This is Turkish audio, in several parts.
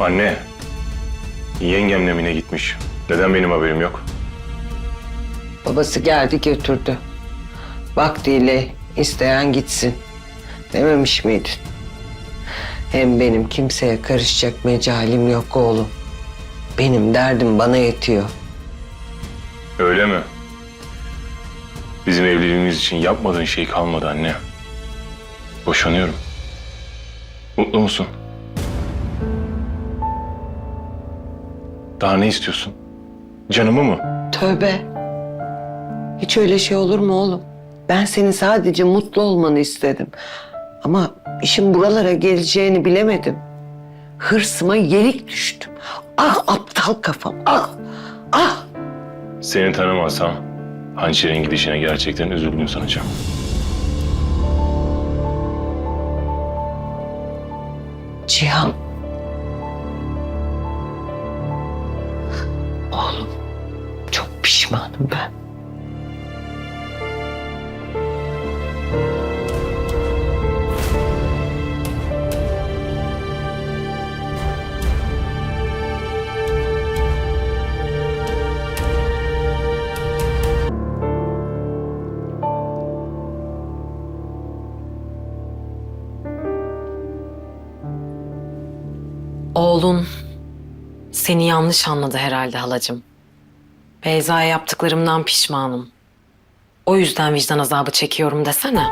Anne. Yengem Nemine gitmiş. Neden benim haberim yok? Babası geldi götürdü. Vaktiyle isteyen gitsin. Dememiş miydin? Hem benim kimseye karışacak mecalim yok oğlum. Benim derdim bana yetiyor. Öyle mi? Bizim evliliğimiz için yapmadığın şey kalmadı anne. Boşanıyorum. Mutlu musun? Daha ne istiyorsun? Canımı mı? Tövbe. Hiç öyle şey olur mu oğlum? Ben senin sadece mutlu olmanı istedim. Ama işin buralara geleceğini bilemedim. Hırsıma yenik düştüm. Ah aptal kafam, ah, ah. Seni tanımazsam hançerin gidişine gerçekten üzüldüm sanacağım. Cihan. Pişmanım ben. Oğlun seni yanlış anladı herhalde halacığım. Beyza'ya yaptıklarımdan pişmanım. O yüzden vicdan azabı çekiyorum desene.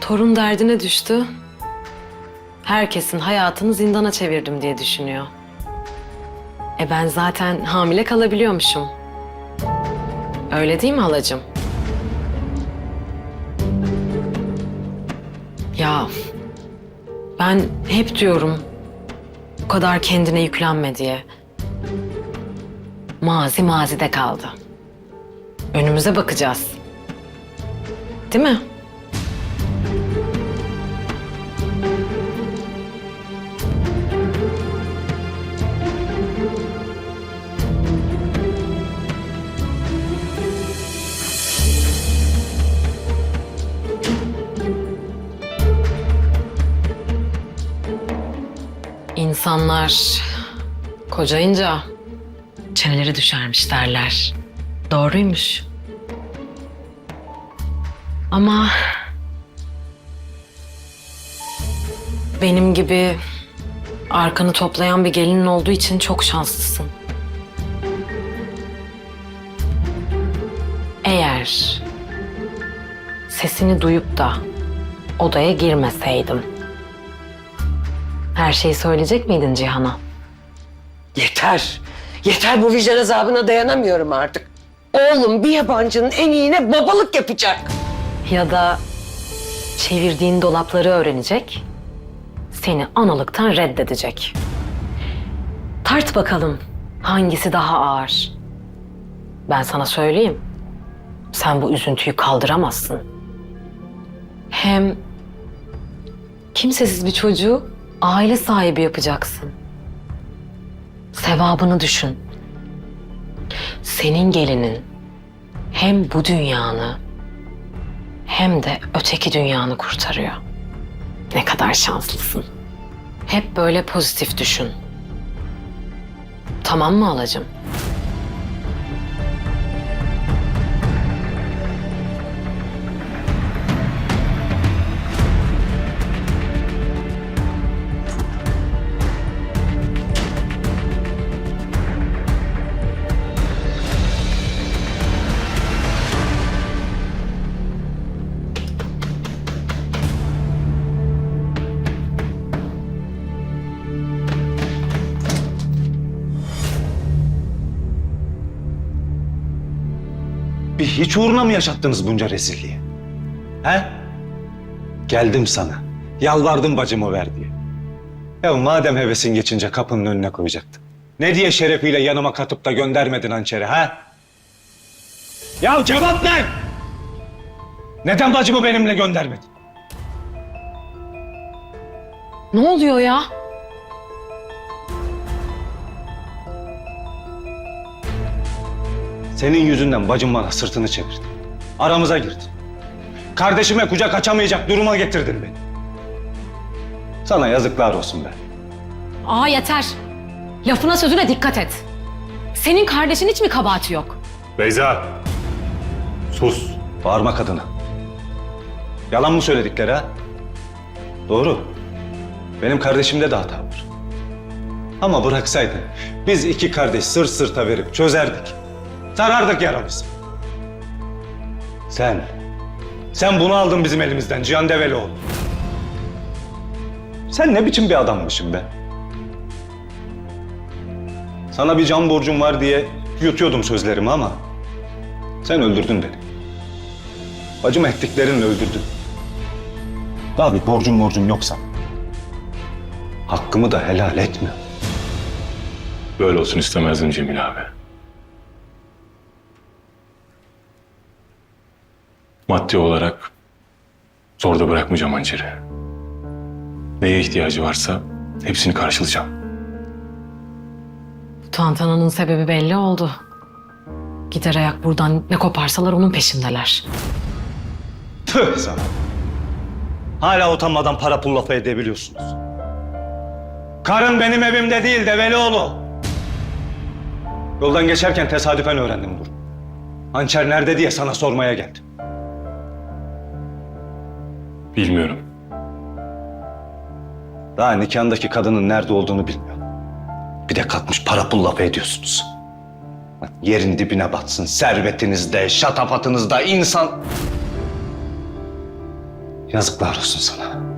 Torun derdine düştü. Herkesin hayatını zindana çevirdim diye düşünüyor. E ben zaten hamile kalabiliyormuşum. Öyle değil mi halacığım? Ya ben hep diyorum bu kadar kendine yüklenme diye. Mazi mazide kaldı. Önümüze bakacağız. Değil mi? İnsanlar kocayınca çeneleri düşermiş derler. Doğruymuş. Ama benim gibi arkanı toplayan bir gelinin olduğu için çok şanslısın. Eğer sesini duyup da odaya girmeseydim her şeyi söyleyecek miydin Cihan'a? Yeter. Yeter bu vicdan azabına dayanamıyorum artık. Oğlum bir yabancının en iyine babalık yapacak. Ya da çevirdiğin dolapları öğrenecek, seni analıktan reddedecek. Tart bakalım hangisi daha ağır. Ben sana söyleyeyim. Sen bu üzüntüyü kaldıramazsın. Hem kimsesiz bir çocuğu aile sahibi yapacaksın. Sevabını düşün. Senin gelinin hem bu dünyanı hem de öteki dünyanı kurtarıyor. Ne kadar şanslısın. Hep böyle pozitif düşün. Tamam mı alacım? Hiç uğruna mı yaşattınız bunca rezilliği? He? Geldim sana. Yalvardım bacımı ver diye. Ya madem hevesin geçince kapının önüne koyacaktın. Ne diye şerefiyle yanıma katıp da göndermedin hançeri ha? Ya cevap ver! Neden bacımı benimle göndermedin? Ne oluyor ya? Senin yüzünden bacım bana sırtını çevirdi. Aramıza girdi. Kardeşime kucak açamayacak duruma getirdin beni. Sana yazıklar olsun be. Aa yeter. Lafına sözüne dikkat et. Senin kardeşin hiç mi kabahati yok? Beyza! Sus! Bağırma kadına. Yalan mı söyledikleri ha? Doğru. Benim kardeşimde de hata var. Ama bıraksaydın biz iki kardeş sırt sırta verip çözerdik. Sarardık yaramızı. Sen, sen bunu aldın bizim elimizden Cihan Develioğlu. Sen ne biçim bir adammışsın be? Sana bir can borcum var diye yutuyordum sözlerimi ama sen öldürdün beni. Acıma ettiklerinle öldürdün. Daha bir borcum borcum yoksa. Hakkımı da helal etme. Böyle olsun istemezdim Cemil abi. Maddi olarak zorda bırakmayacağım hançeri. Neye ihtiyacı varsa hepsini karşılayacağım. Bu tantananın sebebi belli oldu. Gider ayak buradan ne koparsalar onun peşindeler. Tüh sana. Hala utanmadan para pul lafı edebiliyorsunuz. Karın benim evimde değil de Velioğlu. Yoldan geçerken tesadüfen öğrendim bunu. Hançer nerede diye sana sormaya geldim. Bilmiyorum. Daha nikahındaki kadının nerede olduğunu bilmiyorum. Bir de kalkmış para pul lafı ediyorsunuz. Yerin dibine batsın servetinizde, şatafatınızda insan... Yazıklar olsun sana.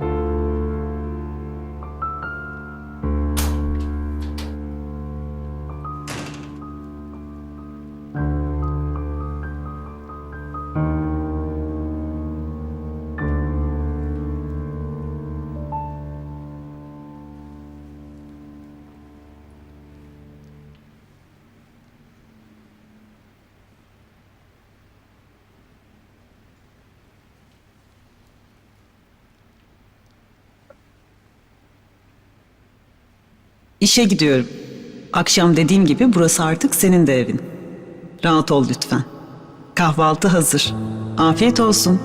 İşe gidiyorum. Akşam dediğim gibi burası artık senin de evin. Rahat ol lütfen. Kahvaltı hazır. Afiyet olsun.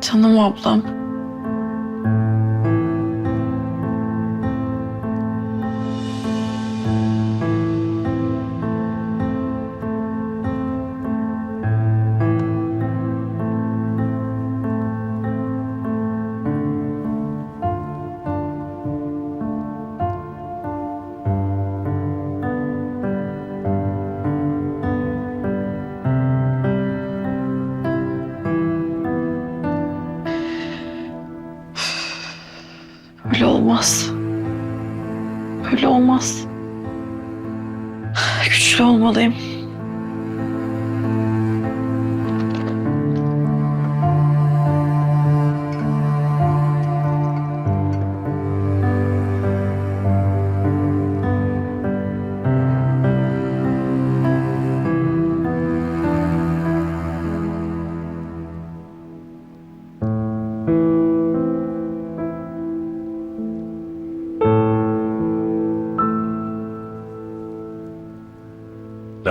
Canım ablam. Olmaz. Böyle olmaz. Güçlü olmalıyım.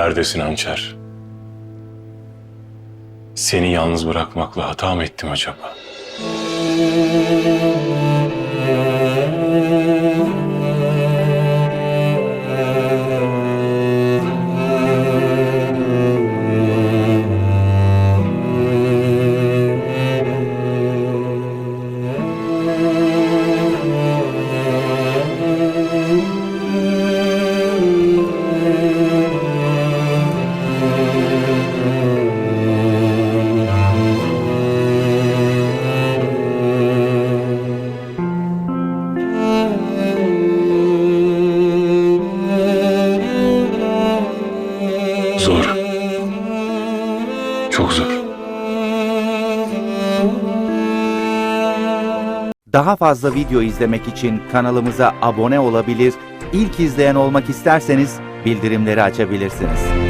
Neredesin hançer? Seni yalnız bırakmakla hata mı ettim acaba? Zor. Çok zor. Daha fazla video izlemek için kanalımıza abone olabilir, ilk izleyen olmak isterseniz bildirimleri açabilirsiniz.